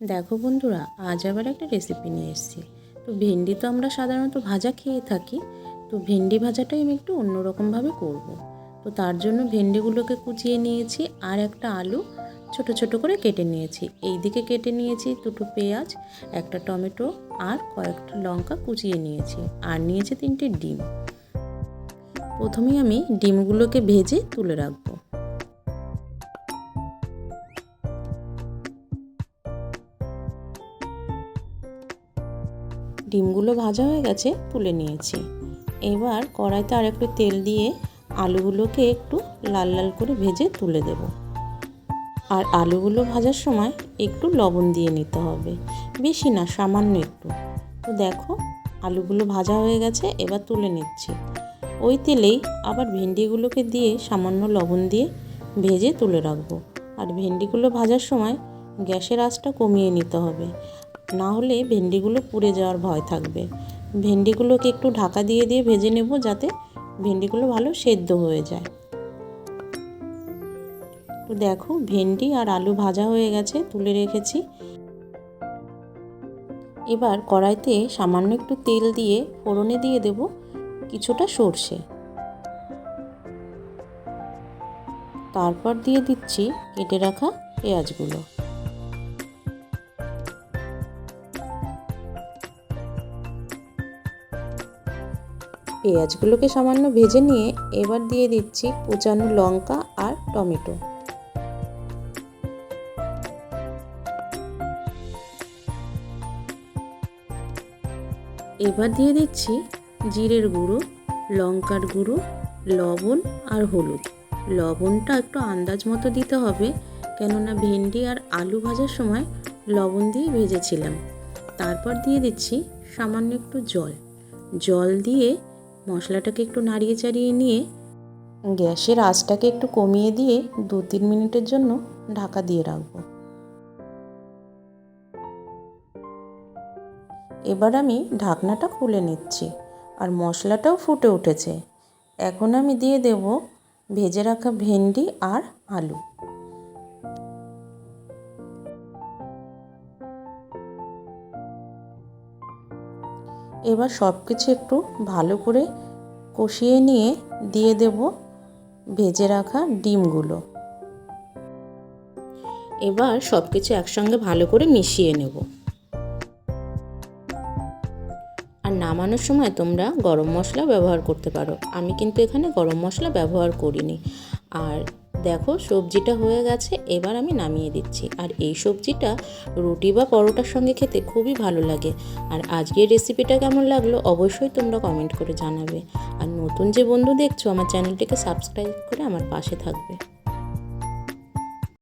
দেখো বন্ধুরা, আজ আবার একটা রেসিপি নিয়ে এসেছি। তো ভেন্ডি তো আমরা সাধারণত ভাজা খেয়ে থাকি, তো ভেন্ডি ভাজাটাই আমি একটু অন্যরকমভাবে করব। তো তার জন্য ভেন্ডিগুলোকে কুচিয়ে নিয়েছি আর একটা আলু ছোট ছোট করে কেটে নিয়েছি। এই দিকে কেটে নিয়েছি দুটো পেঁয়াজ, একটা টমেটো আর কয়েকটা লঙ্কা কুচিয়ে নিয়েছি আর নিয়েছি তিনটে ডিম। প্রথমেই আমি ডিমগুলোকে ভেজে তুলে রাখব। ডিমগুলো ভাজা হয়ে গেছে, তুলে নিয়েছি। এবার কড়াইতে আর একটু তেল দিয়ে আলুগুলোকে একটু লাল লাল করে ভেজে তুলে দেব। আর আলুগুলো ভাজার সময় একটু লবণ দিয়ে নিতে হবে, বেশি না, সামান্য একটু। তো দেখো, আলুগুলো ভাজা হয়ে গেছে, এবার তুলে নিচ্ছি। ওই তেলেই আবার ভেন্ডিগুলোকে দিয়ে সামান্য লবণ দিয়ে ভেজে তুলে রাখব। আর ভেন্ডিগুলো ভাজার সময় গ্যাসের আঁচটা কমিয়ে নিতে হবে। না হলে ভেন্ডিগুলো পুড়ে যাওয়ার ভয় থাকবে। ভেন্ডিগুলোকে একটু ঢাকা দিয়ে দিয়ে ভেজে নেব যাতে ভেন্ডিগুলো ভালো সেদ্ধ হয়ে যায়। তো দেখো, ভেন্ডি আর আলু ভাজা হয়ে গেছে, তুলে রেখেছি। এবার কড়াইতে সামান্য একটু তেল দিয়ে ফোড়নে দিয়ে দেব কিছুটা সর্ষে। তারপর দিয়ে দিচ্ছি কেটে রাখা পেঁয়াজগুলো। পেঁয়াজগুলোকে সামান্য ভেজে নিয়ে এবার দিয়ে দিচ্ছি কুচানো লঙ্কা আর টমেটো। এবার দিয়ে দিচ্ছি জিরের গুঁড়ো, লঙ্কার গুঁড়ো, লবণ আর হলুদ। লবণটা একটু আন্দাজ মতো দিতে হবে, কেননা ভেন্ডি আর আলু ভাজার সময় লবণ দিয়ে ভেজেছিলাম। তারপর দিয়ে দিচ্ছি সামান্য একটু জল। জল দিয়ে মশলাটাকে একটু নাড়িয়ে চাড়িয়ে নিয়ে গ্যাসের আঁচটাকে একটু কমিয়ে দিয়ে দু তিন মিনিটের জন্য ঢাকা দিয়ে রাখব। এবার আমি ঢাকনাটা খুলে নিচ্ছি আর মশলাটাও ফুটে উঠেছে। এখন আমি দিয়ে দেব ভেজে রাখা ভেন্ডি আর আলু। এবার সব কিছু একটু ভালো করে কষিয়ে নিয়ে দিয়ে দেব ভেজে রাখা ডিমগুলো। এবার সব কিছু একসঙ্গে ভালো করে মিশিয়ে নেব। আর নামানোর সময় তোমরা গরম মশলা ব্যবহার করতে পারো। আমি কিন্তু এখানে গরম মশলা ব্যবহার করিনি। আর দেখো সবজিটা হয়ে গেছে, এবার আমি নামিয়ে দিচ্ছি। আর এই সবজিটা রুটি বা পরোটার সঙ্গে খেতে খুবই ভালো লাগে। আর আজকের রেসিপিটা কেমন লাগল অবশ্যই তোমরা কমেন্ট করে জানাবে। আর নতুন যে বন্ধু দেখছ, আমার চ্যানেলটিকে সাবস্ক্রাইব করে আমার পাশে থাকবে।